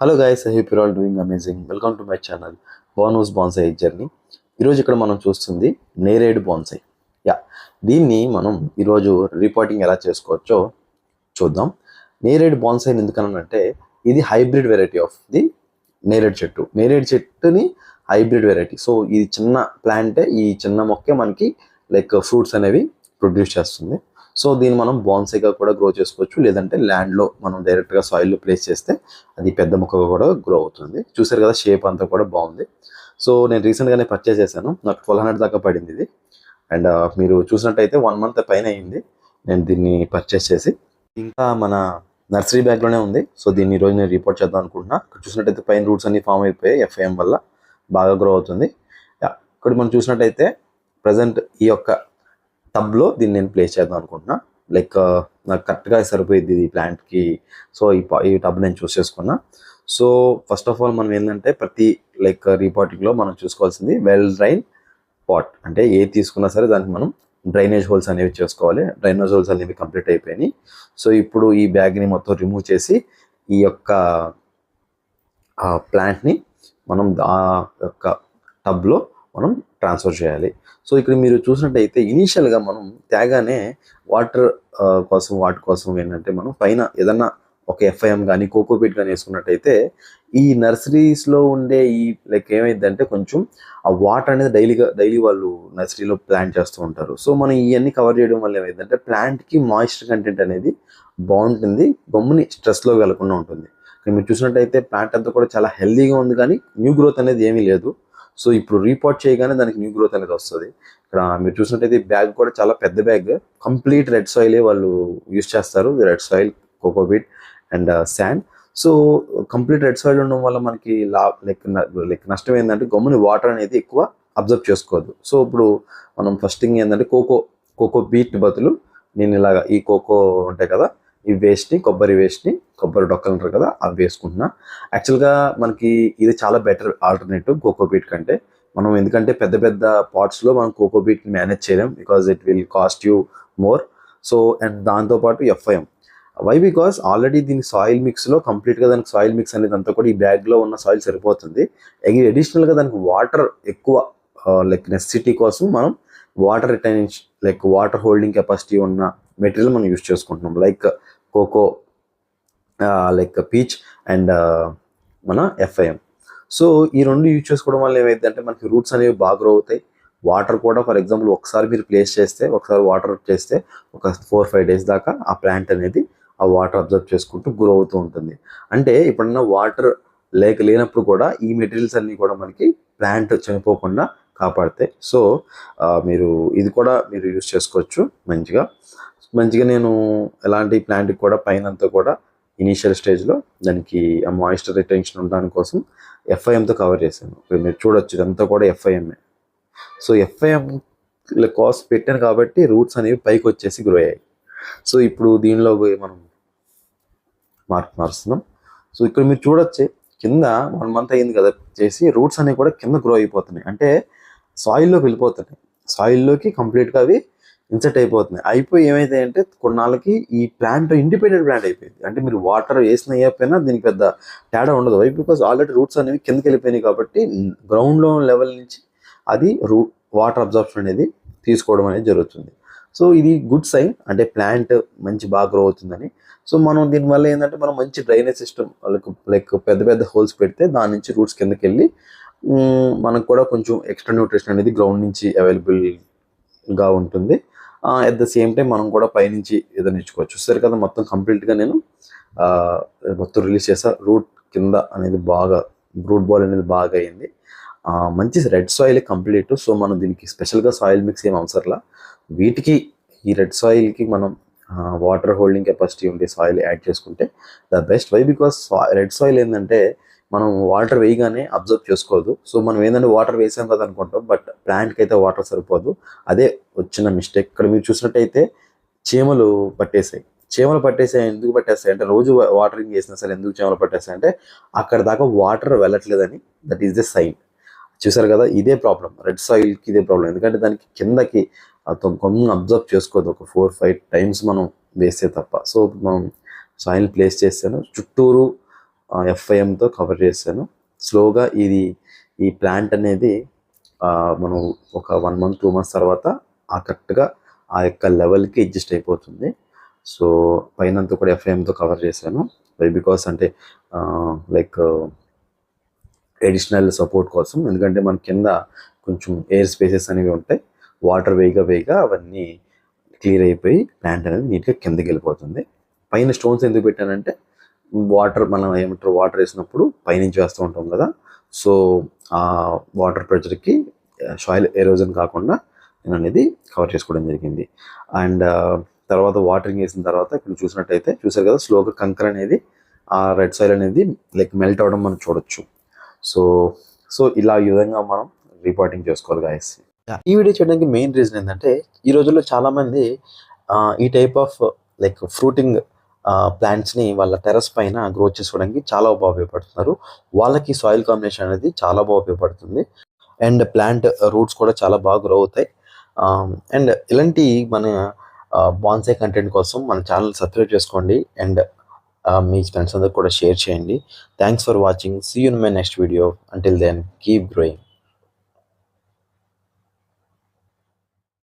Hello guys I hope all doing amazing welcome to my channel Bono's bonsai journey ఈరోజు ఇక్కడ మనం చూస్తుంది నేరేడు బాన్సై యా దీన్ని మనం ఈరోజు రిపోర్టింగ్ ఎలా చేసుకోవచ్చో చూద్దాం. నేరేడు బాన్సై ఎందుకనంటే ఇది హైబ్రిడ్ వెరైటీ ఆఫ్ ది నేరేడు చెట్టు. నేరేడు చెట్టుని హైబ్రిడ్ వెరైటీ సో ఇది చిన్న ప్లాంటే ఈ చిన్న మొక్కే మనకి లైక్ ఫ్రూట్స్ అనేవి ప్రొడ్యూస్ చేస్తుంది. సో దీన్ని మనం బాన్సైగా కూడా గ్రో చేసుకోవచ్చు. లేదంటే ల్యాండ్లో మనం డైరెక్ట్గా సాయిల్లో ప్లేస్ చేస్తే అది పెద్ద మొక్కగా కూడా గ్రో అవుతుంది. చూసారు కదా షేప్ అంతా కూడా బాగుంది. సో నేను రీసెంట్గానే పర్చేస్ చేశాను. నాకు ట్వెల్వ్ హండ్రెడ్ దాకా పడింది ఇది. అండ్ uh, మీరు చూసినట్టయితే వన్ మంత్ పైన అయింది నేను దీన్ని పర్చేస్ చేసి. ఇంకా మన నర్సరీ బ్యాగ్లోనే ఉంది. సో దీన్ని ఈరోజు నేను రిపోర్ట్ చేద్దాం అనుకుంటున్నా. ఇక్కడ చూసినట్టయితే పైన రూట్స్ అన్ని ఫామ్ అయిపోయాయి. ఎఫ్ఐఎం వల్ల బాగా గ్రో అవుతుంది. ఇక్కడ మనం చూసినట్టయితే ప్రజెంట్ ఈ యొక్క టబ్లో దీన్ని నేను ప్లేస్ చేద్దాం అనుకుంటున్నా. లైక్ uh, నాకు కరెక్ట్గా సరిపోయింది ఈ ప్లాంట్కి సో ఈ ఈ టబ్ నేను చూస్ చేసుకున్నా. సో ఫస్ట్ ఆఫ్ ఆల్ మనం ఏంటంటే ప్రతి లైక్ రిపోర్టింగ్లో uh, మనం చూసుకోవాల్సింది వెల్ డ్రైన్ పాట్ అంటే ఏ తీసుకున్నా సరే దానికి మనం డ్రైనేజ్ హోల్స్ అనేవి చేసుకోవాలి. డ్రైనేజ్ హోల్స్ అనేవి కంప్లీట్ అయిపోయినాయి. సో ఇప్పుడు ఈ బ్యాగ్ని మొత్తం రిమూవ్ చేసి ఈ యొక్క ఆ ప్లాంట్ని మనం ఆ యొక్క టబ్లో మనం ట్రాన్స్ఫర్ చేయాలి. సో ఇక్కడ మీరు చూసినట్టయితే ఇనీషియల్గా మనం తేగానే వాటర్ కోసం వాటి కోసం ఏంటంటే మనం పైన ఏదన్నా ఒక ఎఫ్ఐఎం కానీ కోకోపీట్ కానీ వేసుకున్నట్టయితే ఈ నర్సరీస్లో ఉండే ఈ లైక్ ఏమైందంటే కొంచెం ఆ వాటర్ అనేది డైలీగా డైలీ వాళ్ళు నర్సరీలో ప్లాంట్ చేస్తూ ఉంటారు. సో మనం ఇవన్నీ కవర్ చేయడం వల్ల ఏమైందంటే ప్లాంట్కి మాయిశ్చర్ కంటెంట్ అనేది బాగుంటుంది గమ్ముని స్ట్రెస్లో వెళ్ళకుండా ఉంటుంది. మీరు చూసినట్టయితే ప్లాంట్ అంతా కూడా చాలా హెల్దీగా ఉంది కానీ న్యూ గ్రోత్ అనేది ఏమీ లేదు. సో ఇప్పుడు రీపోర్ట్ చేయగానే దానికి న్యూ గ్రోత్ అనేది వస్తుంది. ఇక్కడ మీరు చూసినట్టయితే బ్యాగ్ కూడా చాలా పెద్ద బ్యాగ్ కంప్లీట్ రెడ్ సాయిలే వాళ్ళు యూజ్ చేస్తారు. Red soil cocopeat and sand so complete red soil ఉండడం వల్ల మనకి లా లైక్ లైక్ నష్టం ఏంటంటే గమ్ముని వాటర్ అనేది ఎక్కువ అబ్జర్వ్ చేసుకోవద్దు సో ఇప్పుడు మనం ఫస్ట్ థింగ్ ఏంటంటే కోకో కోకో బీట్ బదులు నేను ఇలాగా ఈ కోకో ఉంటాయి కదా ఈ వేస్ట్ని కొబ్బరి వేస్ట్ని కొబ్బరి డొక్కలు ఉంటారు కదా అవి వేసుకుంటున్నా. యాక్చువల్గా మనకి ఇది చాలా బెటర్ ఆల్టర్నేటివ్ కోకో బీట్ కంటే. మనం ఎందుకంటే పెద్ద పెద్ద పాట్స్లో మనం కోకో బీట్ మేనేజ్ చేయలేం because it will cost you more so and దాంతోపాటు ఎఫ్ఐఎం వై బికాస్ ఆల్రెడీ దీని సాయిల్ మిక్స్లో కంప్లీట్గా దానికి సాయిల్ మిక్స్ అనేది అంతా కూడా ఈ బ్యాగ్లో ఉన్న సాయిల్ సరిపోతుంది. అడిషనల్గా దానికి వాటర్ ఎక్కువ లైక్ నెసిటీ కోసం మనం water retain like water holding capacity ఉన్న మెటీరియల్ మనం యూస్ చేసుకుంటున్నాం. Like coco like peach and మన ఎఫ్ఐఎం సో ఈ రెండు యూజ్ చేసుకోవడం వల్ల ఏమైందంటే మనకి రూట్స్ అనేవి బాగా గ్రో అవుతాయి. వాటర్ కూడా ఫర్ ఎగ్జాంపుల్ ఒకసారి మీరు ప్లేస్ చేస్తే ఒకసారి వాటర్ చేస్తే ఒక ఫోర్ ఫైవ్ డేస్ దాకా ఆ ప్లాంట్ అనేది ఆ వాటర్ అబ్జర్వ్ చేసుకుంటూ గ్రో అవుతూ ఉంటుంది. అంటే ఇప్పుడున్న వాటర్ లేక లేనప్పుడు కూడా ఈ మెటీరియల్స్ అన్నీ కూడా మనకి ప్లాంట్ చనిపోకుండా కాపాడతాయి. సో మీరు ఇది కూడా మీరు యూస్ చేసుకోవచ్చు మంచిగా. మంచిగా నేను ఎలాంటి ప్లాంట్కి కూడా పైన అంతా కూడా ఇనీషియల్ స్టేజ్లో దానికి ఆ మాయిశ్చర్ రిటెన్షన్ ఉండడానికి కోసం ఎఫ్ఐఎంతో కవర్ చేశాను. మీరు చూడొచ్చు ఇదంతా కూడా ఎఫ్ఐఎంఏ. సో ఎఫ్ఐఎం కాస్ట్ పెట్టాను కాబట్టి రూట్స్ అనేవి పైకి వచ్చేసి గ్రో అయ్యాయి. సో ఇప్పుడు దీనిలో పోయి మనం మార్క్ మారుస్తున్నాం. సో ఇక్కడ మీరు చూడొచ్చే కింద వన్ మంత్ అయింది కదా చేసి రూట్స్ అనేవి కూడా కింద గ్రో అయిపోతున్నాయి. అంటే సాయిల్లోకి వెళ్ళిపోతున్నాయి. సాయిల్లోకి కంప్లీట్గా అవి ఇన్సెట్ అయిపోతున్నాయి అయిపోయి ఏమైతే అంటే కొన్నాళ్ళకి ఈ ప్లాంట్ ఇండిపెండెంట్ ప్లాంట్ అయిపోయింది. అంటే మీరు వాటర్ వేసిన వేయకపోయినా దీనికి పెద్ద తేడా ఉండదు. వై బికాస్ ఆల్రెడీ రూట్స్ అనేవి కిందకి వెళ్ళిపోయినాయి కాబట్టి గ్రౌండ్లో లెవెల్ నుంచి అది రూ వాటర్ అబ్జర్ప్షన్ అనేది తీసుకోవడం అనేది జరుగుతుంది. సో ఇది గుడ్ సైన్ అంటే ప్లాంట్ మంచి బాగా గ్రో అవుతుందని. సో మనం దీనివల్ల ఏంటంటే మనం మంచి డ్రైనేజ్ సిస్టమ్ లైక్ లైక్ పెద్ద పెద్ద హోల్స్ పెడితే దాని నుంచి రూట్స్ కిందకి వెళ్ళి మనకు కూడా కొంచెం ఎక్స్ట్రా న్యూట్రిషన్ అనేది గ్రౌండ్ నుంచి అవైలబుల్గా ఉంటుంది. అట్ ద సేమ్ టైం మనం కూడా పైనుంచి ఏదో నేర్చుకోవచ్చు. సరే కదా మొత్తం కంప్లీట్గా నేను మొత్తం రిలీజ్ చేసా. రూట్ కింద అనేది బాగా రూట్ బాల్ అనేది బాగా అయింది. మంచి రెడ్ సాయిల్ కంప్లీట్ సో మనం దీనికి స్పెషల్గా సాయిల్ మిక్స్ ఏం అవసరంలా? వీటికి ఈ రెడ్ సాయిల్కి మనం వాటర్ హోల్డింగ్ కెపాసిటీ ఉండే సాయిల్ యాడ్ చేసుకుంటే the best why because red soil ఏంటంటే మనం వాటర్ వేయగానే అబ్జర్వ్ చేసుకోదు సో మనం ఏంటంటే వాటర్ వేసాం కదా అనుకుంటాం బట్ ప్లాంట్కి అయితే వాటర్ సరిపోదు. అదే వచ్చిన మిస్టేక్. ఇక్కడ మీరు చూసినట్టయితే చీమలు పట్టేసాయి. చీమలు పట్టేసాయి ఎందుకు పట్టేస్తాయి అంటే రోజు వాటరింగ్ చేసినా సరే ఎందుకు చీమలు పట్టేస్తాయి అంటే అక్కడ దాకా water వెళ్ళట్లేదని. That is the sign. చూసారు కదా ఇదే ప్రాబ్లం రెడ్ సాయిల్కి ఇదే ప్రాబ్లం ఎందుకంటే దానికి కిందకి కొన్ని అబ్జర్వ్ చేసుకోదు ఒక ఫోర్ ఫైవ్ టైమ్స్ మనం వేస్తే తప్ప. సో మనం సాయిల్ ప్లేస్ చేస్తాను. చుట్టూరు ఎఫ్ఐఎంతో కవర్ చేశాను. స్లోగా ఇది ఈ ప్లాంట్ అనేది మనం ఒక వన్ మంత్ టూ మంత్స్ తర్వాత ఆ కరెక్ట్గా ఆ యొక్క లెవెల్కి అడ్జస్ట్ అయిపోతుంది. సో పైన కూడా ఎఫ్ఐఎంతో కవర్ చేశాను. బికాస్ అంటే లైక్ ఎడిషనల్ సపోర్ట్ కోసం ఎందుకంటే మన కింద కొంచెం ఎయిర్ స్పేసెస్ అనేవి ఉంటాయి. వాటర్ వేగా వేయగా అవన్నీ క్లియర్ అయిపోయి ప్లాంట్ అనేది నీట్గా కిందకి వెళ్ళిపోతుంది. పైన స్టోన్స్ ఎందుకు పెట్టానంటే వాటర్ మనం ఏమంటారు వాటర్ వేసినప్పుడు పైనుంచి వేస్తూ ఉంటాం కదా. సో ఆ వాటర్ ప్రెషర్కి సాయిల్ ఎరోజన్ కాకుండా నేను అనేది కవర్ చేసుకోవడం జరిగింది. అండ్ తర్వాత వాటరింగ్ వేసిన తర్వాత ఇప్పుడు చూసినట్టయితే చూసారు కదా స్లోగా కంకర్ అనేది ఆ రెడ్ సాయిల్ అనేది లైక్ మెల్ట్ అవడం మనం చూడొచ్చు. సో సో ఇలా ఈ విధంగా మనం రిపోర్టింగ్ చేసుకోవాలి గాయస్. ఈ వీడియో చేయడానికి మెయిన్ రీజన్ ఏంటంటే ఈ రోజుల్లో చాలామంది ఈ టైప్ ఆఫ్ లైక్ ఫ్రూటింగ్ ప్లాంట్స్ని వాళ్ళ టెరస్ పైన గ్రో చేసుకోవడానికి చాలా బాగా ఉపయోగపడుతున్నారు. వాళ్ళకి సాయిల్ కాంబినేషన్ అనేది చాలా బాగా ఉపయోగపడుతుంది. అండ్ ప్లాంట్ రూట్స్ కూడా చాలా బాగా గ్రో అవుతాయి. అండ్ ఇలాంటి మన బాన్సై కంటెంట్ కోసం మన ఛానల్ సబ్స్క్రైబ్ చేసుకోండి. అండ్ మీ ఫ్రెండ్స్ అందరు కూడా షేర్ చేయండి. Thanks for watching see you in my next video until then keep growing